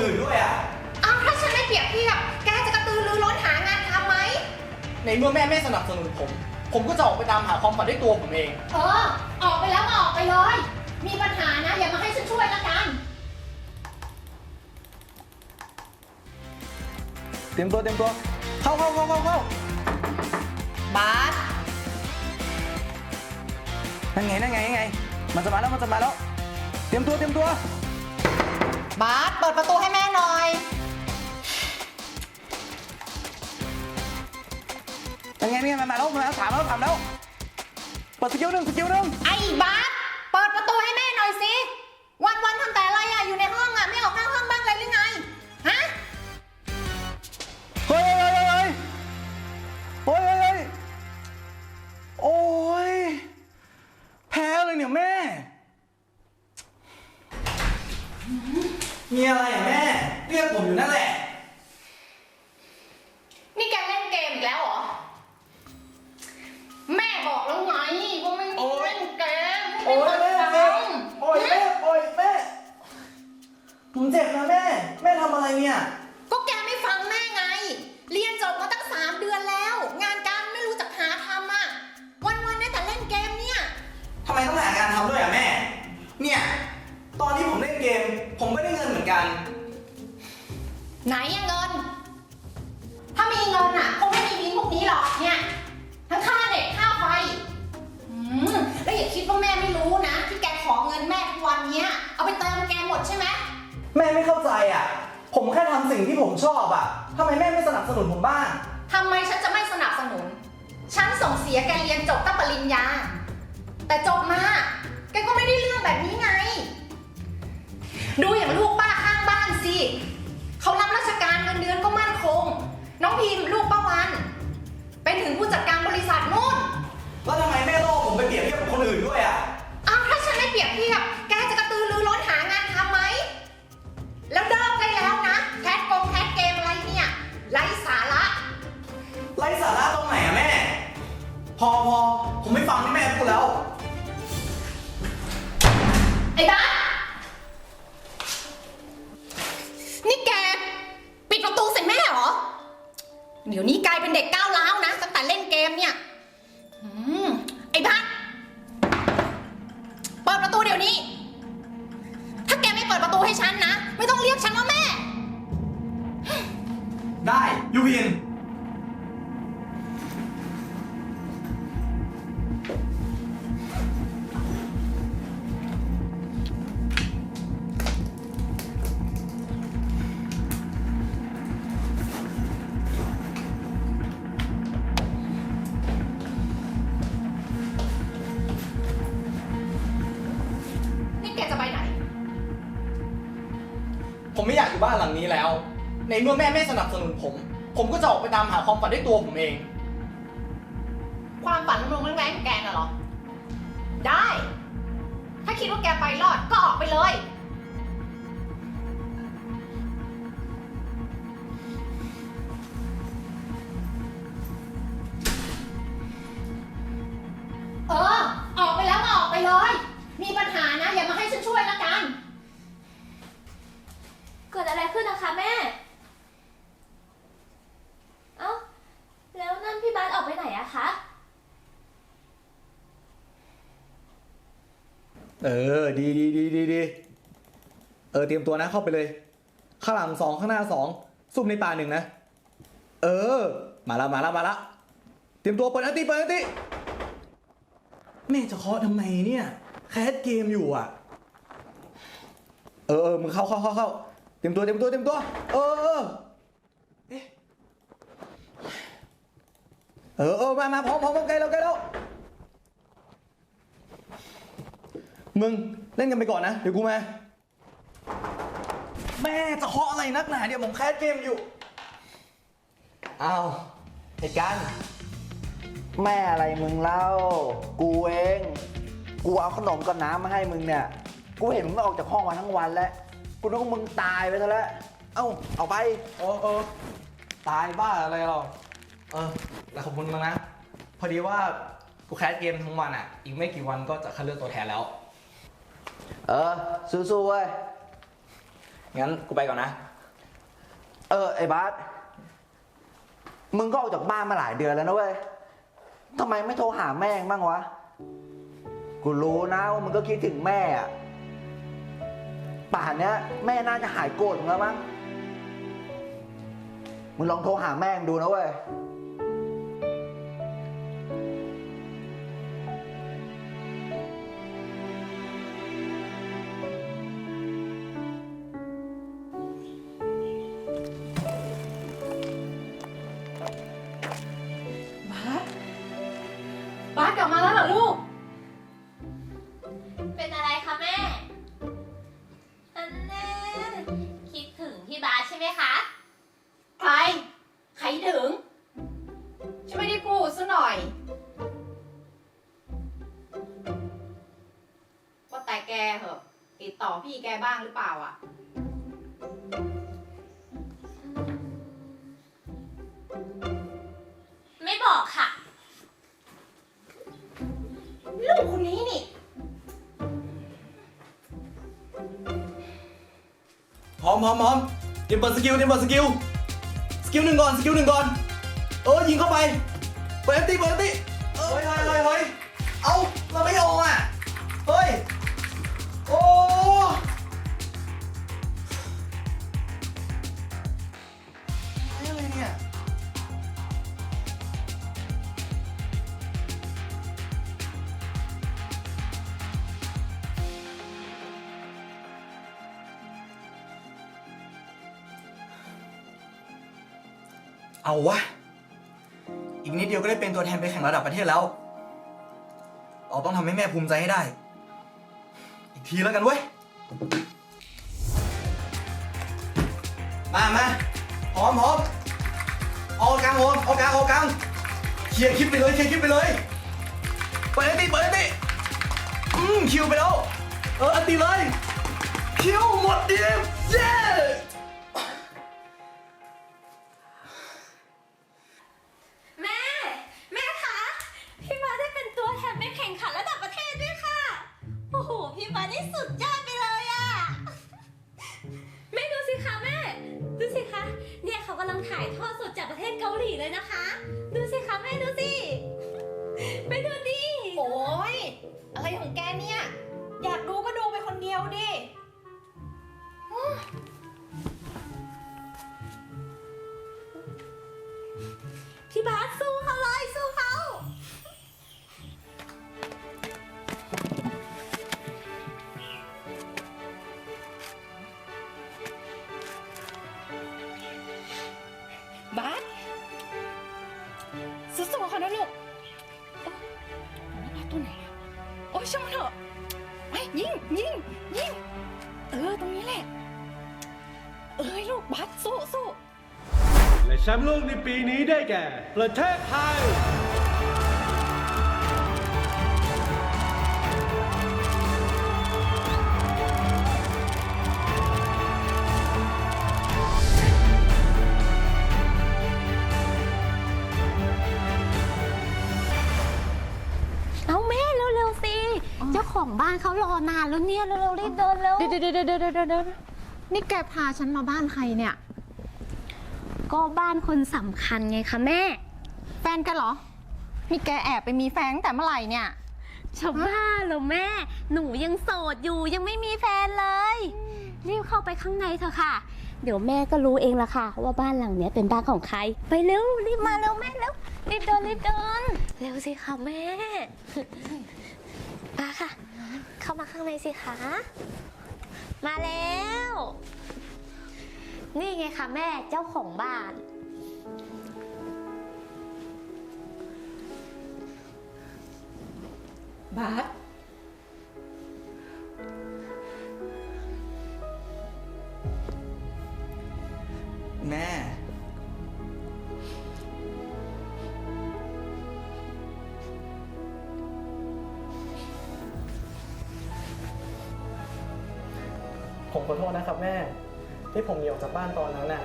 อื่นด้วยอะอ้าวถ้าฉันไม่เปรียบเทียบแกจะกระตือรือร้นหางานทำไหม ในเมื่อแม่ไม่สนับสนุนผม ผมก็จะออกไปตามหาความฝันด้วยตัวผมเอง เออ ออกไปแล้วก็ออกไปเลย มีปัญหานะ อย่ามาให้ฉันช่วยละกัน เตรียมตัวเตรียมตัว เข้าเข้าเข้าเข้าเข้าบาสนั่นไงนั่นไงนั่นไง มันจะมาแล้วมันจะมาแล้ว เตรียมตัวเตรียมตัว บาสเปิดประตูให้แม่หน่อย ยังไงนี่ไงมันมาแล้วมันมาแล้วถามแล้วถามแล้วเปิดสกิลหนึ่งสกิลหนึ่งไอ้บาส ไหนอะเงิน ถ้ามีเงินอะคงไม่มีบินพวกนี้หรอกเนี่ย ทั้งค่าเน็ตค่าไฟอืมแล้วอย่าคิดว่าแม่ไม่รู้นะ ที่แกขอเงินแม่ทุกวันเนี้ย เอาไปเติมแกหมดใช่ไหมแม่ไม่เข้าใจอะ ผมแค่ทำสิ่งที่ผมชอบอะทำไมแม่ไม่สนับสนุนผมบ้าง ทำไมฉันจะไม่สนับสนุน ฉันส่งเสียแกเรียนจบตั้งปริญญา แต่จบมา แกก็ไม่ได้เรื่องแบบนี้ไง ดูอย่างลูกป้าข้างบ้านสิ เขารับราชการเงินเดือนก็มั่นคง น้องพิมพ์ลูกป้าวัน เป็นถึงผู้จัดการบริษัทนู่น แล้วทำไมแม่ต้อง เดี๋ยวนี้กลายเป็นเด็กก้าวร้าวนะตั้งแต่เล่นเกมเนี่ยอืมไอ้พัดเปิดประตูเดี๋ยวนี้ ถ้าแกไม่เปิดประตูให้ฉันนะ ไม่ต้องเรียกฉันว่าแม่ ได้ยูพิน ผมไม่อยากอยู่บ้านหลังนี้แล้ว ในเมื่อแม่ไม่สนับสนุนผม ผมก็จะออกไปตามหาความฝันด้วยตัวผมเอง ความฝันลงๆแรงๆของแกน่ะเหรอ ได้ ถ้าคิดว่าแกไปรอดก็ออกไปเลย เออ ออกไปแล้วก็ออกไปเลย มีปัญหานะ อย่ามาให้ฉันช่วยละกันเกิดอะไรขึ้นนะคะแม่ เอ้า แล้วนั่นพี่บาสออกไปไหนอะคะ เออ ดีดีดีดีดีเออ เตรียมตัวนะเข้าไปเลย ข้างหลังสองข้างหน้าสองซุ่มในป่าหนึ่งนะ เออ มาล้วมาล้วมาล้วเตรียมตัวเปิดอันติเปิดอันติแม่จะเคาะทำไมเนี่ย แคสเกมอยู่อะ เออเออมึงเข้าเข้าเข้าเข้า เตรียมตัวเตรียมตัวเตรียมตัว เออเออเอ๊ะเออเออมามาพร้อมพร้อมพร้อมใกล้แล้วใกล้แล้วมึงเล่นกันไปก่อนนะ เดี๋ยวกูมา แม่จะเคาะอะไรนักหนาเดี๋ยวผมแคสเกมอยู่ เอาไอ้กันแม่อะไรมึงเล่า กูเอง กูเอาขนมกับน้ำมาให้มึงเนี่ย กูเห็นมึงไม่ออกจากห้องมาทั้งวันแล้ว กูนึกว่ามึงตายไปซะแล้ว เอ้า เอาไป เออเออตายบ้าอะไรหรอเออแต่ขอบคุณมากนะ พอดีว่ากูแคสเกมทั้งวันอะ อีกไม่กี่วันก็จะคัดเลือกตัวแทนแล้ว เออ สู้ๆเว้ย งั้นกูไปก่อนนะ เออ ไอ้บาสมึงก็ออกจากบ้านมาหลายเดือนแล้วนะเว้ยทำไมไม่โทรหาแม่งบ้างวะ กูรู้นะว่ามึงก็คิดถึงแม่อะ ป่านเนี้ยแม่น่าจะหายโกรธมึงแล้วมั้ง มึงลองโทรหาแม่งดูนะเว้ย คะ ใคร ใครถึง ฉันไม่ได้พูดซะหน่อย ว่าแต่แกเหอะ ติดต่อพี่แกบ้างหรือเปล่าอะ ไม่บอกค่ะ ลูกคนนี้นี่พร้อมพร้อมพร้อม เตรียมเปิดสกิลเตรียมเปิดสกิลสกิลหนึ่งก่อนสกิลหนึ่งก่อนเออยิงเข้าไปเปิดเอฟตีเปิดเอฟตี เอาวะ อีกนิดเดียวก็ได้เป็นตัวแทนไปแข่งระดับประเทศแล้วเราต้องทำให้แม่ภูมิใจให้ได้ อีกทีแล้วกันเว้ย มามาพร้อมพร้อมเอากลางโอนเอากลางเอากลางเคลียร์คลิปไปเลยเคลียร์คลิปไปเลย เปิดตีเปิดตีอืมคิวไปแล้ว เออตีเลย คิวหมดดีเย้ หลีเลยนะคะ ดูสิคะแม่ดูสิไปดูดิโอ้ยอะไรของแกเนี่ย อยากดูก็ดูไปคนเดียวดิพี่บาสสู้เขาเลยสู้ และแชมป์โลกในปีนี้ได้แก่ ประเทศไทย เอาแม่เร็วๆสิ เจ้าของบ้านเขารอนานแล้วเนี่ยเร็วๆรีบเดินเร็ว เดี๋ยวเดี๋ยวเดี๋ยวเดี๋ยวเดี๋ยวเดี๋ยวนี่แกพาฉันมาบ้านใครเนี่ย ก็บ้านคนสำคัญไงคะแม่ แฟนแกันเหรอ นี่แกแอบไปมีแฟนตั้งแต่เมื่อไหร่เนี่ยชาวบ้านเหรอแม่ หนูยังโสดอยู่ยังไม่มีแฟนเลย รีบเข้าไปข้างในเถอะค่ะ เดี๋ยวแม่ก็รู้เองละค่ะ ว่าบ้านหลังเนี้ยเป็นบ้านของใคร ไปเร็วรีบมาเร็วแม่เร็วรีบเดินรีบเดินเร็วสิค่ะแม่ มาค่ะ เข้ามาข้างในสิคะ มาแล้ว นี่ไงคะแม่เจ้าของบ้าน บาสแม่ ผมขอโทษนะครับแม่ ที่ผมหนีออกจากบ้านตอนนั้นน่ะ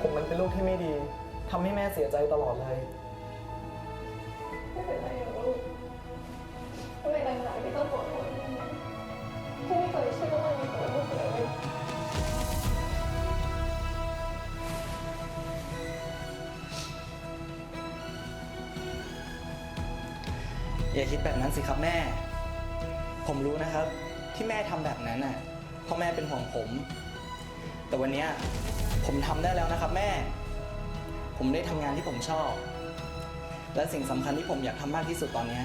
ผมมันเป็นลูกที่ไม่ดีทำให้แม่เสียใจตลอดเลย ไม่เป็นไรอลูกไมหลังๆไม่ต้องขอโทษแม่นะที่ไม่เคยเชื่อว่ามันเป็นลูเลยอย่าคิดแบบนั้นสิครับแม่ ผมรู้นะครับ ที่แม่ทำแบบนั้นน่ะพ่อแม่เป็นห่วงผม แต่วันเนี้ยผมทำได้แล้วนะครับแม่ ผมได้ทำงานที่ผมชอบ และสิ่งสำคัญที่ผมอยากทำมากที่สุดตอนเนี้ย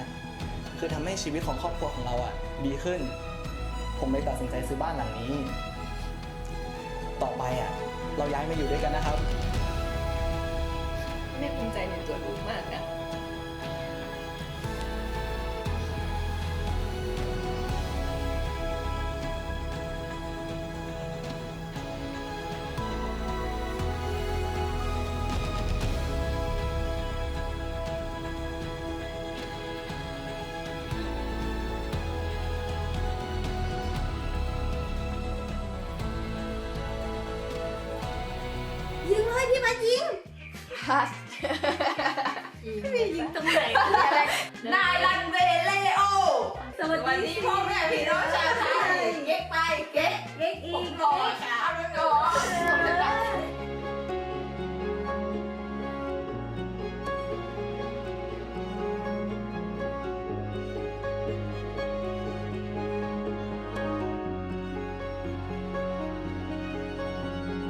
คือทำให้ชีวิตของครอบครัวของเราอะดีขึ้น ผมเลยตัดสินใจซื้อบ้านหลังนี้ ต่อไปอะเราย้ายมาอยู่ด้วยกันนะครับ แม่ภูมิใจในตัวลูกมากนะ ชัดพี่ยิงตรงไหนนายรันเวเลโอ สวัสดีพ่อแม่พี่น้องชาวไทยเก๊กไปเก๊กเก๊กอีกก่อนเอาลก่อน